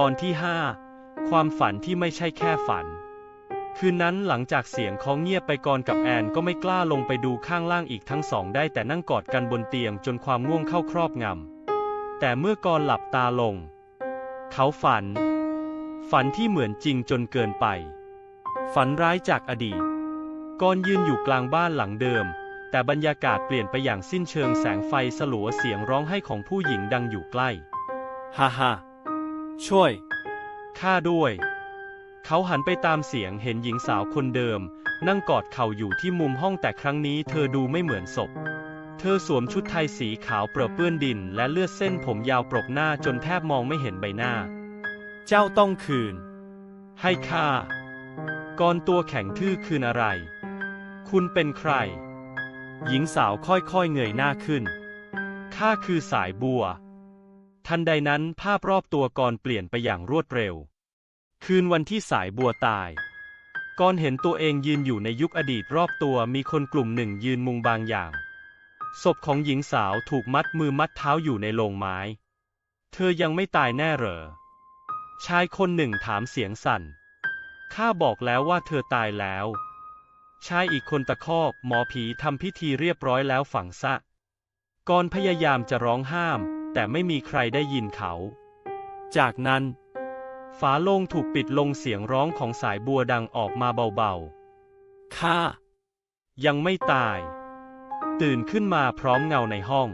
ตอนที่ห้าความฝันที่ไม่ใช่แค่ฝัน คืนนั้นหลังจากเสียงเคองเงียบไปก่อนกับแอนก็ไม่กล้าลงไปดูข้างล่างอีกทั้งสองได้แต่นั่งกอดกันบนเตียงจนความง่วงเข้าครอบงำ แต่เมื่อกรหลับตาลง เขาฝัน ฝันที่เหมือนจริงจนเกินไป ฝันร้ายจากอดีตกรยืนอยู่กลางบ้านหลังเดิม แต่บรรยากาศเปลี่ยนไปอย่างสิ้นเชิงแสงไฟสลัวเสียงร้องไห้ของผู้หญิงดังอยู่ใกล้ ฮ่าฮ่า ช่วยข้าด้วย เขาหันไปตามเสียงเห็นหญิงสาวคนเดิม นั่งกอดเข่าอยู่ที่มุมห้องแต่ครั้งนี้เธอดูไม่เหมือนศพ เธอสวมชุดไทยสีขาวเปรอะเปื้อนดิน และเลือดเส้นผมยาวปรกหน้าจนแทบมองไม่เห็นใบหน้า เจ้าต้องคืน ให้ข้าก่อนตัวแข็งทื่อคืนอะไร คุณเป็นใคร หญิงสาวค่อยๆเงยหน้าขึ้นข้าคือสายบัว ทันใดนั้นภาพรอบตัวกรเปลี่ยนไปอย่างรวดเร็ว คืนวันที่สายบัวตายกรเห็นตัวเองยืนอยู่ในยุคอดีตรอบตัวมีคนกลุ่มหนึ่งยืนมุงบางอย่าง ศพของหญิงสาวถูกมัดมือมัดเท้าอยู่ในโลงไม้ เธอยังไม่ตายแน่เหรอ ชายคนหนึ่งถามเสียงสั่น ข้าบอกแล้วว่าเธอตายแล้ว ชายอีกคนตะคอกหมอผีทำพิธีเรียบร้อยแล้วฝังซะกรพยายามจะร้องห้าม แต่ไม่มีใครได้ยินเขา จากนั้น ฝาโลงถูกปิดลงเสียงร้องของสายบัวดังออกมาเบาๆ ข้า ยังไม่ตาย ตื่นขึ้นมาพร้อมเงาในห้อง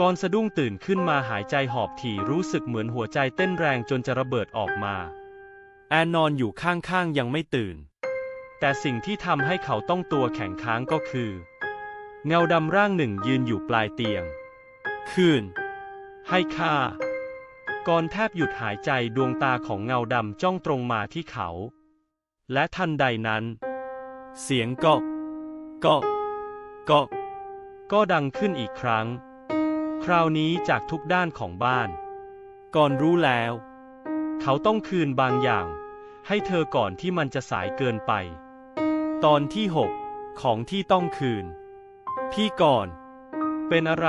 กรสะดุ้งตื่นขึ้นมาหายใจหอบถี่รู้สึกเหมือนหัวใจเต้นแรงจนจะระเบิดออกมา แอนนอนอยู่ข้างๆยังไม่ตื่น แต่สิ่งที่ทำให้เขาต้องตัวแข็งค้างก็คือ เงาดำร่างหนึ่งยืนอยู่ปลายเตียง คืน ให้ข้าก่อนแทบหยุดหายใจดวงตาของเงาดำจ้องตรงมาที่เขา และทันใดนั้น เสียงก็ก็ก็ก็ดังขึ้นอีกครั้ง คราวนี้จากทุกด้านของบ้าน ก่อนรู้แล้ว เขาต้องคืนบางอย่าง ให้เธอก่อนที่มันจะสายเกินไป ตอนที่6ของที่ต้องคืน พี่ก่อน เป็นอะไร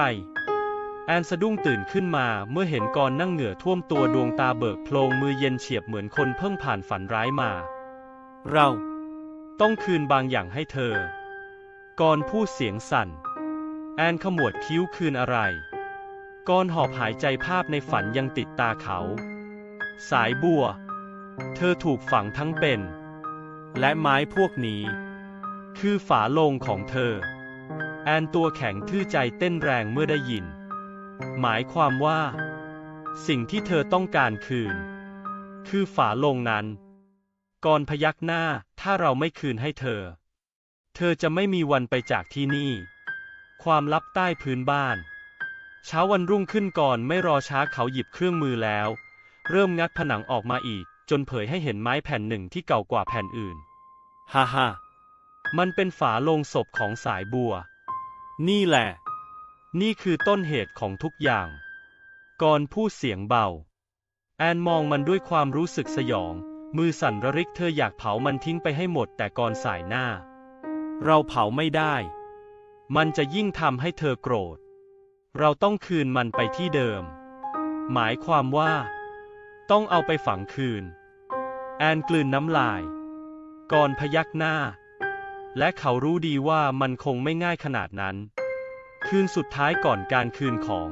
แอนสะดุ้งตื่นขึ้นมาเมื่อเห็นกอนนั่งเหงื่อท่วมตัวดวงตาเบิกโพลงมือเย็นเฉียบเหมือนคนเพิ่งผ่านฝันร้ายมา เรา ต้องคืนบางอย่างให้เธอ กอนพูดเสียงสั่น แอนขมวดคิ้วคืนอะไร กอนหอบหายใจภาพในฝันยังติดตาเขา สายบัว เธอถูกฝังทั้งเป็น และไม้พวกนี้ คือฝาโลงของเธอ แอนตัวแข็งทื่อใจเต้นแรงเมื่อได้ยิน หมายความว่า สิ่งที่เธอต้องการคืน คือฝาโลงนั้น ก่อนพยักหน้าถ้าเราไม่คืนให้เธอ เธอจะไม่มีวันไปจากที่นี่ ความลับใต้พื้นบ้าน เช้าวันรุ่งขึ้นก่อนไม่รอช้าเขาหยิบเครื่องมือแล้ว เริ่มงัดผนังออกมาอีก จนเผยให้เห็นไม้แผ่นหนึ่งที่เก่ากว่าแผ่นอื่น ฮ่าฮ่ามันเป็นฝาโลงศพของสายบัว นี่แหละ นี่คือต้นเหตุของทุกอย่าง ก่อนพูดเสียงเบา แอนมองมันด้วยความรู้สึกสยอง มือสั่นระริกเธออยากเผามันทิ้งไปให้หมดแต่ก่อนสายหน้า เราเผาไม่ได้ มันจะยิ่งทำให้เธอโกรธ เราต้องคืนมันไปที่เดิม หมายความว่า ต้องเอาไปฝังคืน แอนกลืนน้ำลาย ก่อนพยักหน้า และเขารู้ดีว่ามันคงไม่ง่ายขนาดนั้น คืนสุดท้ายก่อนการคืนของ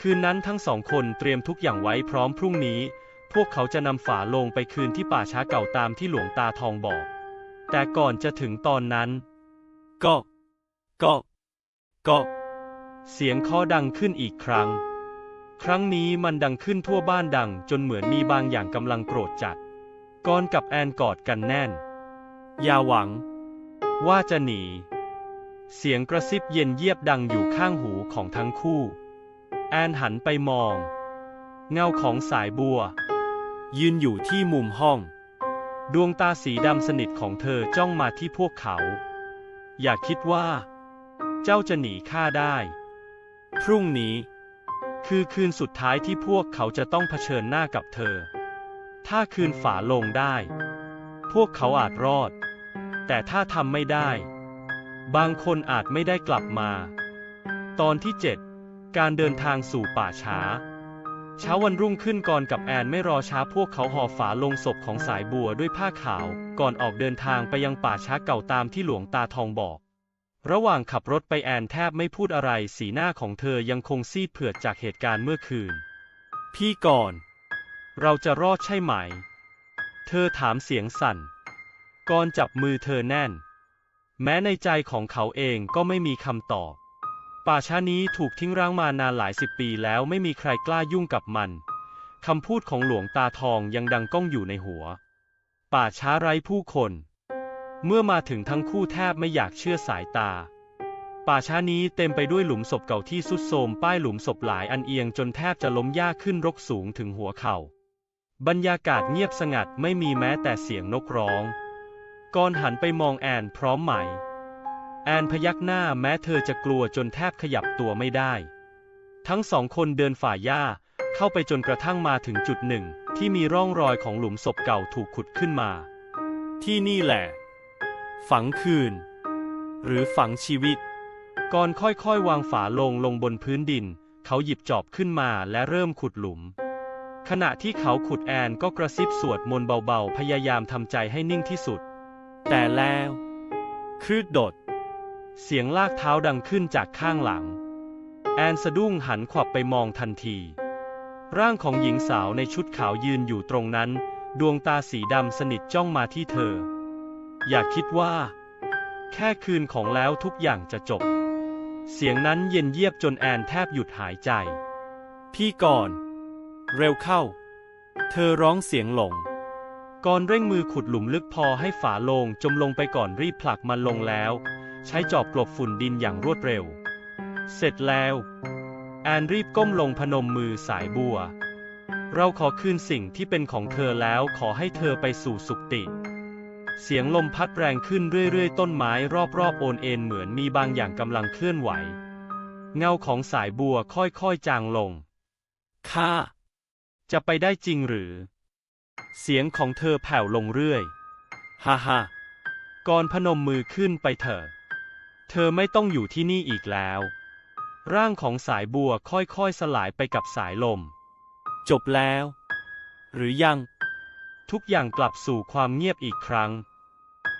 คืนนั้นทั้งสองคนเตรียมทุกอย่างไว้พร้อมพรุ่งนี้ พวกเขาจะนำฝาโลงไปคืนที่ป่าช้าเก่าตามที่หลวงตาทองบอก แต่ก่อนจะถึงตอนนั้นก็ก็ก็เสียงเคาะดังขึ้นอีกครั้ง ครั้งนี้มันดังขึ้นทั่วบ้านดัง จนเหมือนมีบางอย่างกำลังโกรธจัดกอนกับแอนกอดกันแน่น อย่าหวัง ว่าจะหนี เสียงกระซิบเย็นเยียบดังอยู่ข้างหูของทั้งคู่ แอนหันไปมอง เงาของสายบัว ยืนอยู่ที่มุมห้อง ดวงตาสีดำสนิทของเธอจ้องมาที่พวกเขา อย่าคิดว่า เจ้าจะหนีข้าได้ พรุ่งนี้ คือคืนสุดท้ายที่พวกเขาจะต้องเผชิญหน้ากับเธอ ถ้าคืนฝาลงได้ พวกเขาอาจรอด แต่ถ้าทำไม่ได้ บางคนอาจไม่ได้กลับมา ตอนที่ 7 การเดินทางสู่ป่าช้า เช้าวันรุ่งขึ้นก่อนกับแอนไม่รอช้าพวกเขาห่อฝาลงศพของสายบัวด้วยผ้าขาว ก่อนออกเดินทางไปยังป่าช้าเก่าตามที่หลวงตาทองบอก ระหว่างขับรถไปแอนแทบไม่พูดอะไรสีหน้าของเธอยังคงซีดเผือดจากเหตุการณ์เมื่อคืน พี่ก่อน เราจะรอดใช่ไหม เธอถามเสียงสั่นก่อนจับมือเธอแน่น แม้ในใจของเขาเองก็ไม่มีคำตอบ ป่าช้านี้ถูกทิ้งร้างมานานหลายสิบปีแล้วไม่มีใครกล้ายุ่งกับมันคำพูดของหลวงตาทองยังดังก้องอยู่ในหัว ป่าช้าไร้ผู้คน เมื่อมาถึงทั้งคู่แทบไม่อยากเชื่อสายตา ป่าช้านี้เต็มไปด้วยหลุมศพเก่าที่สุดโทมป้ายหลุมศพหลายอันเอียงจนแทบจะล้มยากขึ้นรกสูงถึงหัวเข่า บรรยากาศเงียบสงัดไม่มีแม้แต่เสียงนกร้อง ก่อนหันไปมองแอนพร้อมไหม แอนพยักหน้าแม้เธอจะกลัวจนแทบขยับตัวไม่ได้ ทั้งสองคนเดินฝ่าหญ้าเข้าไปจนกระทั่งมาถึงจุดหนึ่ง ที่มีร่องรอยของหลุมศพเก่าถูกขุดขึ้นมา ที่นี่แหละ ฝังคืน หรือฝังชีวิต ก่อนค่อยๆ วางฝาลงลงบนพื้นดิน เขาหยิบจอบขึ้นมาและเริ่มขุดหลุมขณะที่เขาขุดแอนก็กระซิบสวดมนต์เบาๆ พยายามทำใจให้นิ่งที่สุด แต่แล้ว คืดดด เสียงลากเท้าดังขึ้นจากข้างหลัง แอนสะดุ้งหันขวับไปมองทันที ร่างของหญิงสาวในชุดขาวยืนอยู่ตรงนั้น ดวงตาสีดำสนิทจ้องมาที่เธอ อย่าคิดว่า แค่คืนของแล้วทุกอย่างจะจบ เสียงนั้นเย็นเยียบจนแอนแทบหยุดหายใจ พี่ก่อน เร็วเข้า เธอร้องเสียงหลง ก่อนเร่งมือขุดหลุมลึกพอให้ฝาโลงจมลงไปก่อนรีบผลักมันลงแล้ว ใช้จอบกลบฝุ่นดินอย่างรวดเร็ว เสร็จแล้ว แอนรีบก้มลงพนมมือสายบัว เราขอคืนสิ่งที่เป็นของเธอแล้วขอให้เธอไปสู่สุคติ เสียงลมพัดแรงขึ้นเรื่อยๆ ต้นไม้รอบๆโอนเอ็นเหมือนมีบางอย่างกำลังเคลื่อนไหว เงาของสายบัวค่อยๆจางลงข้าจะไปได้จริงหรือ เสียงของเธอแผ่วลงเรื่อย ฮ่าฮ่าก่อนพนมมือขึ้นไปเถอะ เธอไม่ต้องอยู่ที่นี่อีกแล้ว ร่างของสายบัวค่อยๆสลายไปกับสายลม จบแล้ว หรือยัง ทุกอย่างกลับสู่ความเงียบอีกครั้ง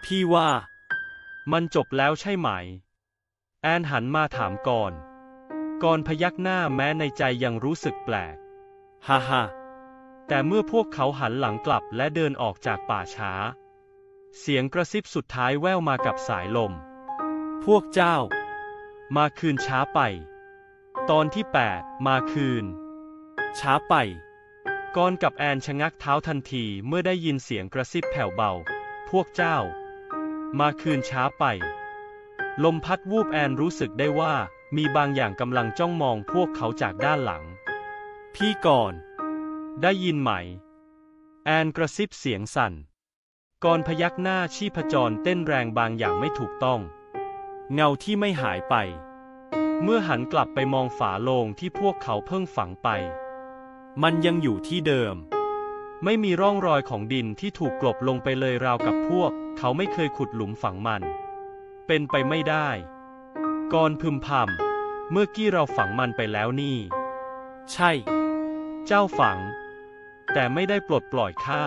พี่ว่า มันจบแล้วใช่ไหม แอนหันมาถามก่อน ก่อนพยักหน้าแม้ในใจยังรู้สึกแปลก ฮ่าฮ่า แต่เมื่อพวกเขาหันหลังกลับและเดินออกจากป่าช้า เสียงกระซิบสุดท้ายแว่วมากับสายลม พวกเจ้า มาคืนช้าไป ตอนที่ 8 มาคืน ช้าไปกอนกับแอนชะงักเท้าทันทีเมื่อได้ยินเสียงกระซิบแผ่วเบา พวกเจ้า มาคืนช้าไป ลมพัดวูบแอนรู้สึกได้ว่า มีบางอย่างกำลังจ้องมองพวกเขาจากด้านหลัง พี่ก่อน ได้ยินไหม แอนกระซิบเสียงสั่น ก่อนพยักหน้าชีพจรเต้นแรงบางอย่างไม่ถูกต้อง เงาที่ไม่หายไป เมื่อหันกลับไปมองฝาโลงที่พวกเขาเพิ่งฝังไป มันยังอยู่ที่เดิม ไม่มีร่องรอยของดินที่ถูกกลบลงไปเลยราวกับพวก เขาไม่เคยขุดหลุมฝังมัน เป็นไปไม่ได้ ก่อนพึมพำเมื่อกี้เราฝังมันไปแล้วนี่ ใช่ เจ้าฝัง แต่ไม่ได้ปลดปล่อยข้า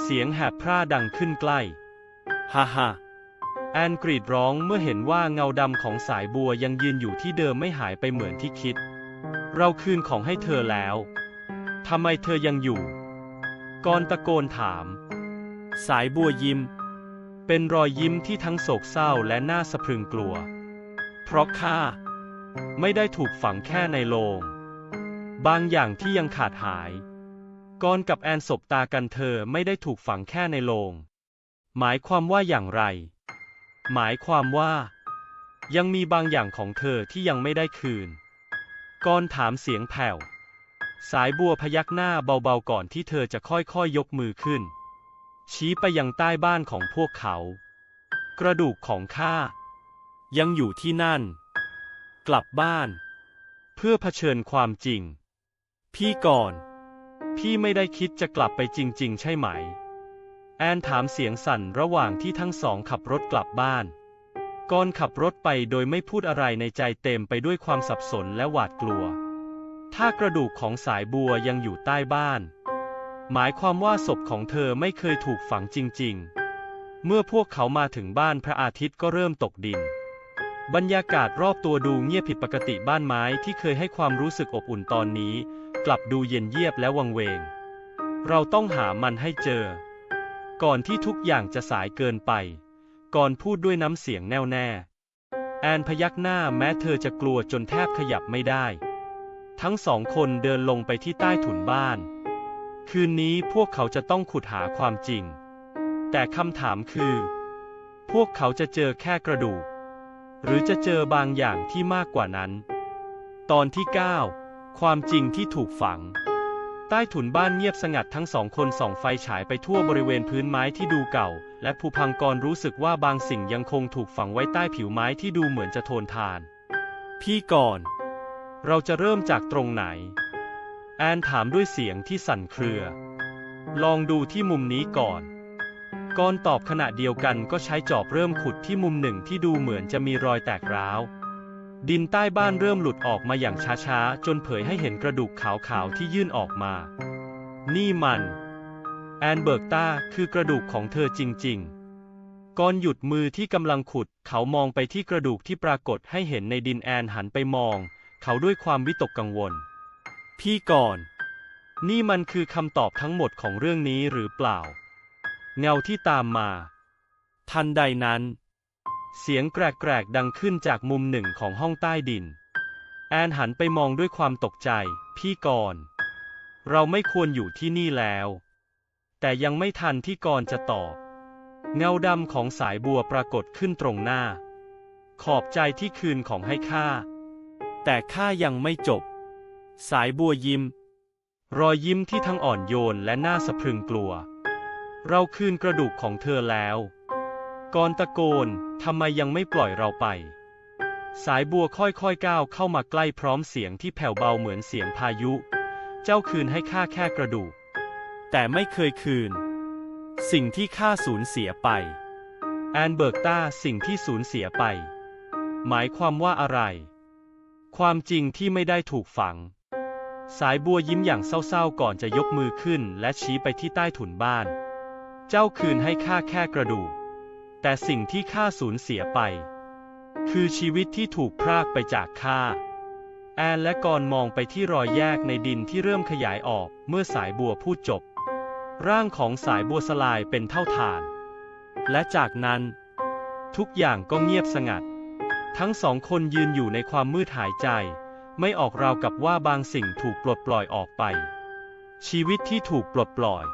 เสียงแหบพร่าดังขึ้นใกล้ ฮ่าฮ่าแอนกรีดร้องเมื่อเห็นว่าเงาดำของสายบัวยังยืนอยู่ที่เดิมไม่หายไปเหมือนที่คิด เราคืนของให้เธอแล้ว ทำไมเธอยังอยู่ กอนตะโกนถาม สายบัวยิ้ม เป็นรอยยิ้มที่ทั้งโศกเศร้าและน่าสะพรึงกลัว เพราะข้าไม่ได้ถูกฝังแค่ในโลง บางอย่างที่ยังขาดหาย กอนกับแอนสบตากันเธอไม่ได้ถูกฝังแค่ในโลง หมายความว่าอย่างไร หมายความว่า ยังมีบางอย่างของเธอที่ยังไม่ได้คืนกอนถามเสียงแผ่ว สายบัวพยักหน้าเบาๆก่อนที่เธอจะค่อยๆยยกมือขึ้น ชี้ไปยังใต้บ้านของพวกเขา กระดูกของข้ายังอยู่ที่นั่น กลับบ้าน เพื่อเผชิญความจริง พี่ก่อน พี่ไม่ได้คิดจะกลับไปจริง ๆ ใช่ไหม แอนถามเสียงสั่นระหว่างที่ทั้งสองขับรถกลับบ้านก่อนขับรถไปโดยไม่พูดอะไรในใจเต็มไปด้วยความสับสนและหวาดกลัว ถ้ากระดูกของสายบัวยังอยู่ใต้บ้าน หมายความว่าศพของเธอไม่เคยถูกฝังจริง ๆ เมื่อพวกเขามาถึงบ้านพระอาทิตย์ก็เริ่มตกดิน บรรยากาศรอบตัวดูเงียบผิดปกติบ้านไม้ที่เคยให้ความรู้สึกอบอุ่นตอนนี้ กลับดูเย็นเยียบและวังเวง เราต้องหามันให้เจอ ก่อนที่ทุกอย่างจะสายเกินไป ก่อนพูดด้วยน้ำเสียงแน่วแน่ แอนพยักหน้าแม้เธอจะกลัวจนแทบขยับไม่ได้ ทั้งสองคนเดินลงไปที่ใต้ถุนบ้าน คืนนี้พวกเขาจะต้องขุดหาความจริง แต่คำถามคือ พวกเขาจะเจอแค่กระดูก หรือจะเจอบางอย่างที่มากกว่านั้น ตอนที่ 9 ความจริงที่ถูกฝัง ใต้ถุนบ้านเงียบสงัดทั้งสองคนส่องไฟฉายไปทั่วบริเวณพื้นไม้ที่ดูเก่า และภูพังกรรู้สึกว่าบางสิ่งยังคงถูกฝังไว้ใต้ผิวไม้ที่ดูเหมือนจะโทนทาน พี่ก่อน เราจะเริ่มจากตรงไหน แอนถามด้วยเสียงที่สั่นเครือ ลองดูที่มุมนี้ก่อนกอนตอบขณะเดียวกันก็ใช้จอบเริ่มขุดที่มุมหนึ่งที่ดูเหมือนจะมีรอยแตกร้าว ดินใต้บ้านเริ่มหลุดออกมาอย่างช้าๆ จนเผยให้เห็นกระดูกขาวๆ ที่ยื่นออกมา นี่มัน แอนเบิร์กตาคือกระดูกของเธอจริงๆ ก่อนหยุดมือที่กำลังขุด เขามองไปที่กระดูกที่ปรากฏให้เห็นในดินแอนหันไปมอง เขาด้วยความวิตกกังวล พี่ก่อน นี่มันคือคำตอบทั้งหมดของเรื่องนี้หรือเปล่า เงาที่ตามมา ทันใดนั้น เสียงแกรกๆดังขึ้นจากมุมหนึ่งของห้องใต้ดิน แอนหันไปมองด้วยความตกใจ พี่กรณ์เราไม่ควรอยู่ที่นี่แล้ว แต่ยังไม่ทันที่กรณ์จะตอบ เงาดำของสายบัวปรากฏขึ้นตรงหน้า ขอบใจที่คืนของให้ข้า แต่ข้ายังไม่จบ สายบัวยิ้ม รอยยิ้มที่ทั้งอ่อนโยนและน่าสะพรึงกลัว เราคืนกระดูกของเธอแล้ว กรตะโกน ทำไมยังไม่ปล่อยเราไป สายบัวค่อยๆก้าวเข้ามาใกล้พร้อมเสียงที่แผ่วเบาเหมือนเสียงพายุ เจ้าคืนให้ข้าแค่กระดูก แต่ไม่เคยคืน สิ่งที่ข้าสูญเสียไป แอนเบิร์กตาสิ่งที่สูญเสียไป หมายความว่าอะไร ความจริงที่ไม่ได้ถูกฝัง สายบัวยิ้มอย่างเศร้าๆก่อนจะยกมือขึ้นและชี้ไปที่ใต้ถุนบ้าน เจ้าคืนให้ข้าแค่กระดูก แต่สิ่งที่ข้าสูญเสียไป คือชีวิตที่ถูกพรากไปจากข้า แอนและกอนมองไปที่รอยแยกในดินที่เริ่มขยายออกเมื่อสายบัวพูดจบ ร่างของสายบัวสลายเป็นเท่าฐาน และจากนั้น ทุกอย่างก็เงียบสงัด ทั้งสองคนยืนอยู่ในความมืดหายใจ ไม่ออกราวกับว่าบางสิ่งถูกปลดปล่อยออกไป ชีวิตที่ถูกปลดปล่อย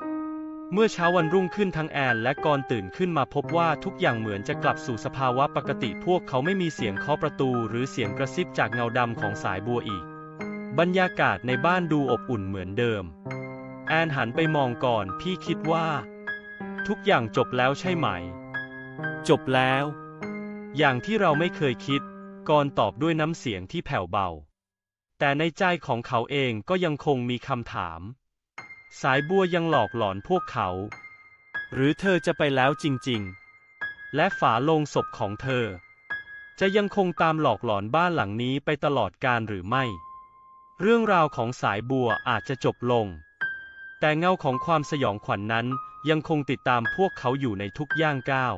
เมื่อเช้าวันรุ่งขึ้นทั้งแอนและกอนตื่นขึ้นมาพบว่าทุกอย่างเหมือนจะกลับสู่สภาวะปกติพวกเขาไม่มีเสียงเคาะประตูหรือเสียงกระซิบจากเงาดำของสายบัวอีก บรรยากาศในบ้านดูอบอุ่นเหมือนเดิม แอนหันไปมองก่อนพี่คิดว่า ทุกอย่างจบแล้วใช่ไหม จบแล้ว อย่างที่เราไม่เคยคิดกอนตอบด้วยน้ำเสียงที่แผ่วเบา แต่ในใจของเขาเองก็ยังคงมีคำถาม สายบัวยังหลอกหลอนพวกเขา หรือเธอจะไปแล้วจริงๆ และฝาโลงศพของเธอ จะยังคงตามหลอกหลอนบ้านหลังนี้ไปตลอดการหรือไม่ เรื่องราวของสายบัวอาจจะจบลง แต่เงาของความสยองขวัญนนั้นยังคงติดตามพวกเขาอยู่ในทุกย่างก้าว